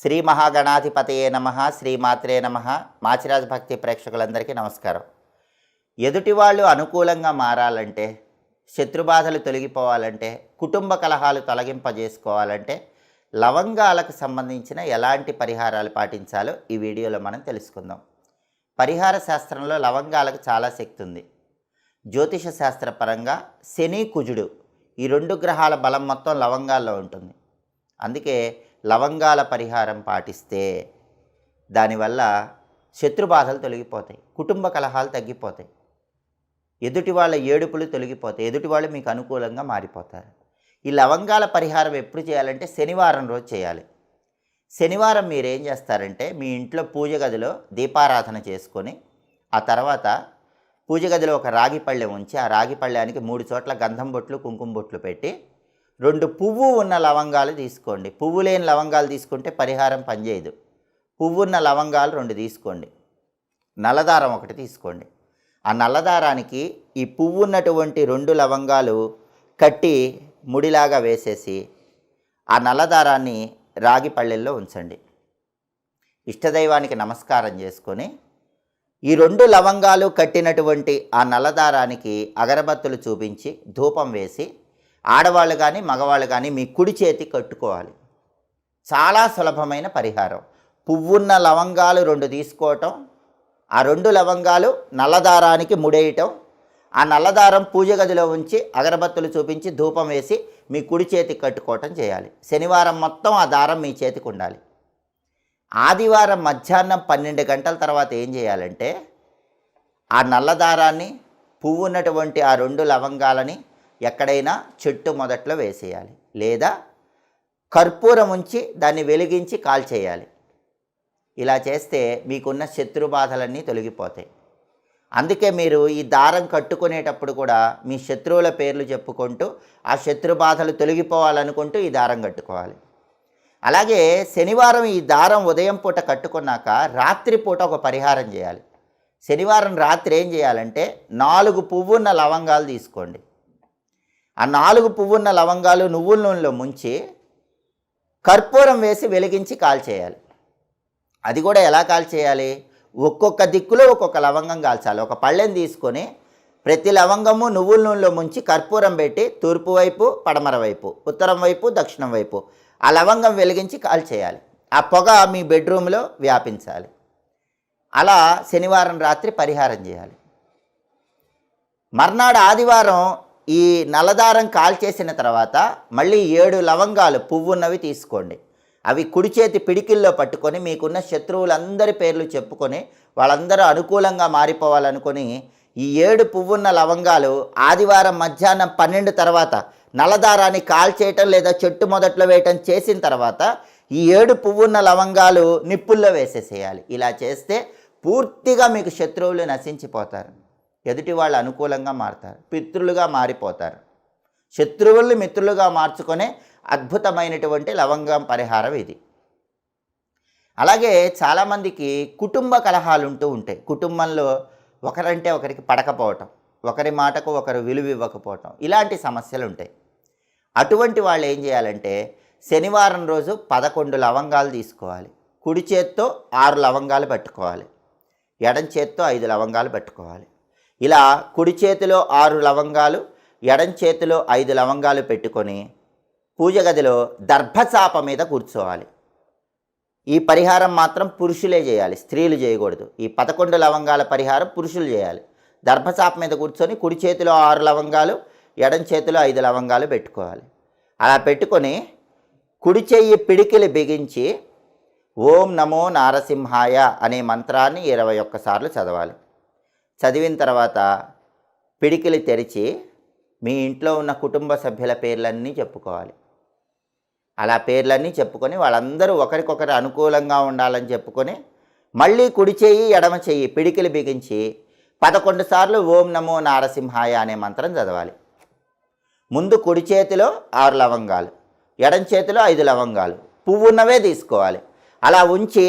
శ్రీ మహాగణాధిపతయే నమ శ్రీమాత్రే నమ. మాచిరాజ్ భక్తి ప్రేక్షకులందరికీ నమస్కారం. ఎదుటి వాళ్ళు అనుకూలంగా మారాలంటే శత్రుబాధలు తొలగిపోవాలంటే కుటుంబ కలహాలు తొలగింపజేసుకోవాలంటే లవంగాలకు సంబంధించిన ఎలాంటి పరిహారాలు పాటించాలో ఈ వీడియోలో మనం తెలుసుకుందాం. పరిహార శాస్త్రంలో లవంగాలకు చాలా శక్తి ఉంది. జ్యోతిష శాస్త్రపరంగా శని కుజుడు ఈ రెండు గ్రహాల బలం మొత్తం లవంగాల్లో ఉంటుంది. అందుకే లవంగాల పరిహారం పాటిస్తే దానివల్ల శత్రుబాధలు తొలగిపోతాయి కుటుంబ కలహాలు తగ్గిపోతాయి. ఎదుటి వాళ్ళ ఏడుపులు తొలగిపోతాయి ఎదుటి వాళ్ళు మీకు అనుకూలంగా మారిపోతారు. ఈ లవంగాల పరిహారం ఎప్పుడు చేయాలంటే శనివారం రోజు చేయాలి. శనివారం మీరు ఏం చేస్తారంటే మీ ఇంట్లో పూజ గదిలో దీపారాధన చేసుకొని ఆ తర్వాత పూజ గదిలో ఒక రాగి పళ్ళెం ఉంచి ఆ రాగి పళ్ళెానికి మూడు చోట్ల గంధం బొట్లు కుంకుమ బొట్లు పెట్టి రెండు పువ్వు ఉన్న లవంగాలు తీసుకోండి. పువ్వు లేని లవంగాలు తీసుకుంటే పరిహారం పనిచేయదు. పువ్వు ఉన్న లవంగాలు రెండు తీసుకోండి. నల్లదారం ఒకటి తీసుకోండి. ఆ నల్లదారానికి ఈ పువ్వు ఉన్నటువంటి రెండు లవంగాలు కట్టి ముడిలాగా వేసేసి ఆ నల్లదారాన్ని రాగి పళ్ళెల్లో ఉంచండి. ఇష్టదైవానికి నమస్కారం చేసుకొని ఈ రెండు లవంగాలు కట్టినటువంటి ఆ నల్లదారానికి అగరబత్తులు చూపించి ధూపం వేసి ఆడవాళ్ళు కానీ మగవాళ్ళు కానీ మీ కుడి చేతి కట్టుకోవాలి. చాలా సులభమైన పరిహారం. పువ్వున్న లవంగాలు రెండు తీసుకోవటం ఆ రెండు లవంగాలు నల్లదారానికి ముడేయటం ఆ నల్లదారం పూజ గదిలో ఉంచి అగరబత్తులు చూపించి ధూపం వేసి మీ కుడి చేతికి కట్టుకోవటం చేయాలి. శనివారం మొత్తం ఆ దారం మీ చేతికి ఉండాలి. ఆదివారం మధ్యాహ్నం పన్నెండు గంటల తర్వాత ఏం చేయాలంటే ఆ నల్లదారాన్ని పువ్వు ఉన్నటువంటి ఆ రెండు లవంగాలని ఎక్కడైనా చెట్టు మొదట్లో వేసేయాలి లేదా కర్పూరం ఉంచి దాన్ని వెలిగించి కాల్చేయాలి. ఇలా చేస్తే మీకున్న శత్రు బాధలన్నీ తొలగిపోతాయి. అందుకే మీరు ఈ దారం కట్టుకునేటప్పుడు కూడా మీ శత్రువుల పేర్లు చెప్పుకుంటూ ఆ శత్రు బాధలు తొలగిపోవాలనుకుంటూ ఈ దారం కట్టుకోవాలి. అలాగే శనివారం ఈ దారం ఉదయం పూట కట్టుకున్నాక రాత్రి పూట ఒక పరిహారం చేయాలి. శనివారం రాత్రి ఏం చేయాలంటే నాలుగు పువ్వున్న లవంగాలు తీసుకోండి. ఆ నాలుగు పువ్వున్న లవంగాలు నువ్వుల నూనెలో ముంచి కర్పూరం వేసి వెలిగించి కాల్చేయాలి. అది కూడా ఎలా కాల్చేయాలి? ఒక్కొక్క దిక్కులో ఒక్కొక్క లవంగం కాల్చాలి. ఒక పళ్ళెం తీసుకొని ప్రతి లవంగము నువ్వుల నూనెలో ముంచి కర్పూరం పెట్టి తూర్పు వైపు పడమర వైపు ఉత్తరం వైపు దక్షిణం వైపు ఆ లవంగం వెలిగించి కాల్చేయాలి. ఆ పొగ మీ బెడ్రూమ్లో వ్యాపించాలి. అలా శనివారం రాత్రి పరిహారం చేయాలి. మర్నాడు ఆదివారం ఈ నలదారం కాల్చేసిన తర్వాత మళ్ళీ ఏడు లవంగాలు పువ్వున్నవి తీసుకోండి. అవి కుడి చేతి పిడికిల్లో పట్టుకొని మీకున్న శత్రువులందరి పేర్లు చెప్పుకొని వాళ్ళందరూ అనుకూలంగా మారిపోవాలనుకొని ఈ ఏడు పువ్వున్న లవంగాలు ఆదివారం మధ్యాహ్నం పన్నెండు తర్వాత నలదారాన్ని కాల్చేయటం లేదా చెట్టు మొదట్లో వేయటం చేసిన తర్వాత ఈ ఏడు పువ్వున్న లవంగాలు నిప్పుల్లో వేసేసేయాలి. ఇలా చేస్తే పూర్తిగా మీకు శత్రువులు నశించిపోతారు. ఎదుటి వాళ్ళు అనుకూలంగా మారుతారు పితృలుగా మారిపోతారు. శత్రువుల్ని మిత్రులుగా మార్చుకునే అద్భుతమైనటువంటి లవంగం పరిహారం ఇది. అలాగే చాలామందికి కుటుంబ కలహాలు ఉంటూ ఉంటాయి. కుటుంబంలో ఒకరంటే ఒకరికి పడకపోవటం ఒకరి మాటకు ఒకరు విలువ ఇవ్వకపోవటం ఇలాంటి సమస్యలు ఉంటాయి. అటువంటి వాళ్ళు ఏం చేయాలంటే శనివారం రోజు పదకొండు లవంగాలు తీసుకోవాలి. కుడి చేత్తో ఆరు లవంగాలు పెట్టుకోవాలి. ఎడం చేత్తో ఐదు లవంగాలు పెట్టుకోవాలి. ఇలా కుడి చేతిలో ఆరు లవంగాలు ఎడం చేతిలో ఐదు లవంగాలు పెట్టుకొని పూజ గదిలో దర్భచాప మీద కూర్చోవాలి. ఈ పరిహారం మాత్రం పురుషులే చేయాలి స్త్రీలు చేయకూడదు. ఈ పదకొండు లవంగాల పరిహారం పురుషులు చేయాలి. దర్భచాప మీద కూర్చొని కుడి చేతిలో ఆరు లవంగాలు ఎడం చేతిలో ఐదు లవంగాలు పెట్టుకోవాలి. అలా పెట్టుకొని కుడి చెయ్యి పిడికిలి బిగించి ఓం నమో నారసింహాయ అనే మంత్రాన్ని ఇరవై ఒక్కసార్లు చదవాలి. చదివిన తర్వాత పిడికిలి తెరిచి మీ ఇంట్లో ఉన్న కుటుంబ సభ్యుల పేర్లన్నీ చెప్పుకోవాలి. అలా పేర్లన్నీ చెప్పుకొని వాళ్ళందరూ ఒకరికొకరు అనుకూలంగా ఉండాలని చెప్పుకొని మళ్ళీ కుడి చేయి ఎడమ చెయ్యి పిడికిలి బిగించి పదకొండు సార్లు ఓం నమో నారసింహాయ అనే మంత్రం చదవాలి. ముందు కుడి చేతిలో ఆరు లవంగాలు ఎడం చేతిలో ఐదు లవంగాలు పువ్వు ఉన్నవే తీసుకోవాలి. అలా ఉంచి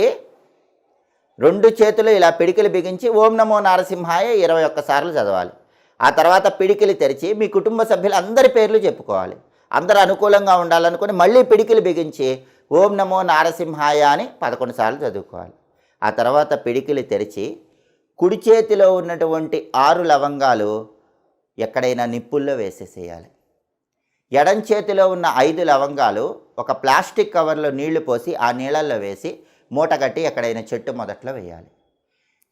రెండు చేతులు ఇలా పిడికిలు బిగించి ఓం నమో నారసింహాయ ఇరవై ఒక్కసార్లు చదవాలి. ఆ తర్వాత పిడికిలు తెరిచి మీ కుటుంబ సభ్యులు అందరి పేర్లు చెప్పుకోవాలి. అందరూ అనుకూలంగా ఉండాలనుకుని మళ్ళీ పిడికిలు బిగించి ఓం నమో నారసింహాయ అని పదకొండు సార్లు చదువుకోవాలి. ఆ తర్వాత పిడికిలు తెరిచి కుడి చేతిలో ఉన్నటువంటి ఆరు లవంగాలు ఎక్కడైనా నిప్పుల్లో వేసేసేయాలి. ఎడం చేతిలో ఉన్న ఐదు లవంగాలు ఒక ప్లాస్టిక్ కవర్లో నీళ్ళు పోసి ఆ నీళ్ళల్లో వేసి మూట కట్టి ఎక్కడైనా చెట్టు మొదట్లో వేయాలి.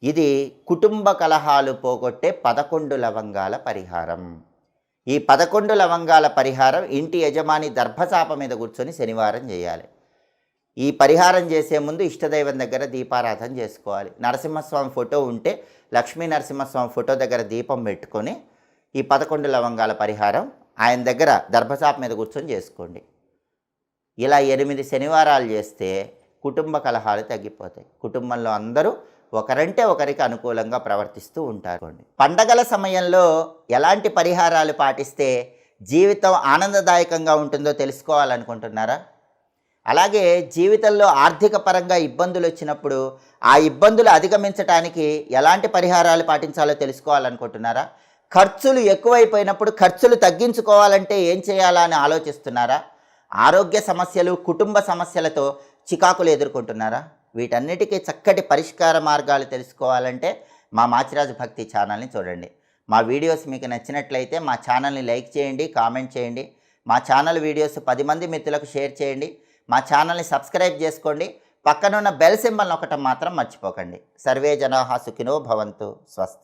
ఇది కుటుంబ కలహాలు పోగొట్టే పదకొండు లవంగాల పరిహారం. ఈ పదకొండు లవంగాల పరిహారం ఇంటి యజమాని దర్భచాప మీద కూర్చొని శనివారం చేయాలి. ఈ పరిహారం చేసే ముందు ఇష్టదైవం దగ్గర దీపారాధన చేసుకోవాలి. నరసింహస్వామి ఫోటో ఉంటే లక్ష్మీ నరసింహస్వామి ఫోటో దగ్గర దీపం పెట్టుకొని ఈ పదకొండు లవంగాల పరిహారం ఆయన దగ్గర దర్భచాప మీద కూర్చొని చేసుకోండి. ఇలా ఎనిమిది శనివారాలు చేస్తే కుటుంబ కలహాలు తగ్గిపోతాయి. కుటుంబంలో అందరూ ఒకరంటే ఒకరికి అనుకూలంగా ప్రవర్తిస్తూ ఉంటారు. పండగల సమయంలో ఎలాంటి పరిహారాలు పాటిస్తే జీవితం ఆనందదాయకంగా ఉంటుందో తెలుసుకోవాలనుకుంటున్నారా? అలాగే జీవితంలో ఆర్థిక పరంగా ఇబ్బందులు వచ్చినప్పుడు ఆ ఇబ్బందులు అధిగమించడానికి ఎలాంటి పరిహారాలు పాటించాలో తెలుసుకోవాలనుకుంటున్నారా? ఖర్చులు ఎక్కువైపోయినప్పుడు ఖర్చులు తగ్గించుకోవాలంటే ఏం చేయాలా అని ఆలోచిస్తున్నారా? ఆరోగ్య సమస్యలు కుటుంబ సమస్యలతో చికాకులు ఎదుర్కొంటున్నారా? వీటన్నిటికీ చక్కటి పరిష్కార మార్గాలు తెలుసుకోవాలంటే మా మాచిరాజు భక్తి ఛానల్ని చూడండి. మా వీడియోస్ మీకు నచ్చినట్లయితే మా ఛానల్ని లైక్ చేయండి కామెంట్ చేయండి. మా ఛానల్ వీడియోస్ పది మంది మిత్రులకు షేర్ చేయండి. మా ఛానల్ని సబ్స్క్రైబ్ చేసుకోండి. పక్కనున్న బెల్ సింబల్ ఒకటం మాత్రం మర్చిపోకండి. సర్వే జనాహా సుఖినో భవంతు. స్వస్తి.